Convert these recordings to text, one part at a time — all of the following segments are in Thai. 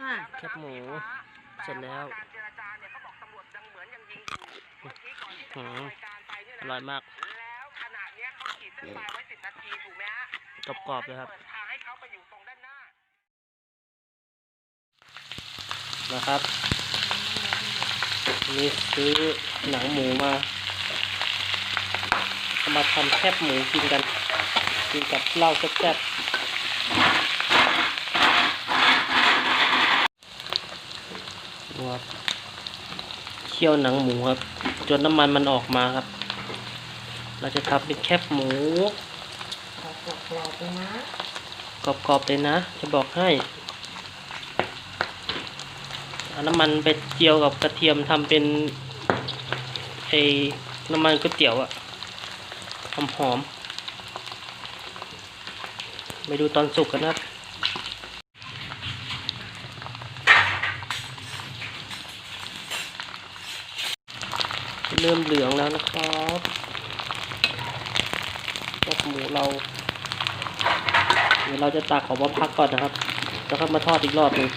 อ่าแคบหมูเสร็จแล้วการเจรจาเนี่ยเขาบอกตำรวจยังเหมือนยังยิงอยู่เมื่อกี้ก่อนที่จะอืมรายการไปเนี่ยอนะร่อยมาก แล้วขณะเนี้ยเขาขีดเส้นตายไว้สิบนาทีถูกไหมฮะกรอบๆเลยครับ เปิดทางให้เขาไปอยู่ตรงด้านหน้า นะครับ นี่ซื้อหนังหมูมาเอามาทำแคบหมูกินกัน กินกับเหล้าแซ่บๆ ครับเคี่ยวหนังหมูครับ จนน้ำมันมันออกมาครับ เราจะทำเป็นแคบหมูกรอบๆเลยนะกรอบๆเลยนะ จะบอกให้เอาน้ำมันไปเจียวกับกระเทียมทำเป็นไอ้น้ำมันก๋วยเตี๋ยวอะหอมหอมๆไปดูตอนสุกกันนะครับ เริ่มเหลืองแล้วนะครับพวกหมูเรา เดี๋ยวเราจะตักออกมาพักก่อนนะครับ แล้วก็มาทอดอีกรอบหนึ่ง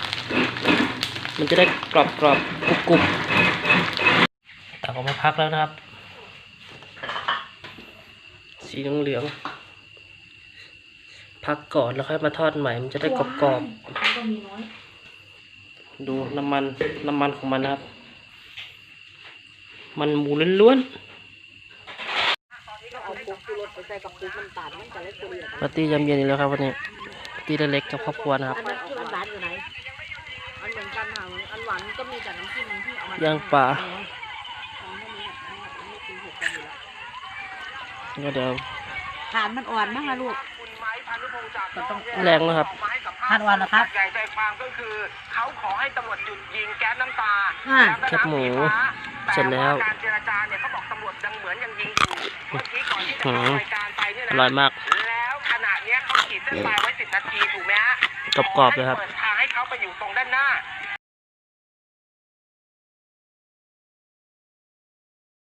มันจะได้กรอบกรอบกรุบกรุบตักออกมาพักแล้วนะครับ สีเหลืองพักก่อนแล้วค่อยมาทอดใหม่ มันจะได้กรอบกรอบดูน้ำมันน้ำมันของมันนะครับ มันหมูล้วนก็เอาปุ๊บรสไปใส่กับปุ๊บน้ำตาลมันจะเล็กตัวเดียวๆปาร์ตี้ยำเย็นอีกแล้วครับวันนี้ปาร์ตี้เล็กๆกับครอบครัวนะครับอันนั้นคือมันหวานอยู่ไหนอันเหมือนกันค่ะอันหวานก็มีแต่น้ำจิ้มที่เอามาย่างปลาอันนี้อันนี้อันนี้กินเผ็ดกันอยู่แล้วก็เดี๋ยวฐานมันอ่อนมากนะลูกคุณไม้พันุพงศ์จากก็ต้องแรงนะครับออกมาให้สัมภาษณ์คาดว่านะครับใหญ่ใจความก็คือเขาขอให้ตำรวจหยุดยิงแก๊สน้ำตาอ่าแล้วก็แคบหมูน้ำสีฟ้าเส ร็จแล้วต่าการเจรจาเนี่ยเขาบอกตำรวจยังเหมือนยังยิงอยู่เมื่อกี้ก่อนที่จะอืเข้ามรายการไปเนี่ยอนะร่อยมาก แล้วขณะเนี้ยเขาขีดเส้นตายไว้สิบนาทีถูกไหมฮะกรอบๆเลยครับ เปิด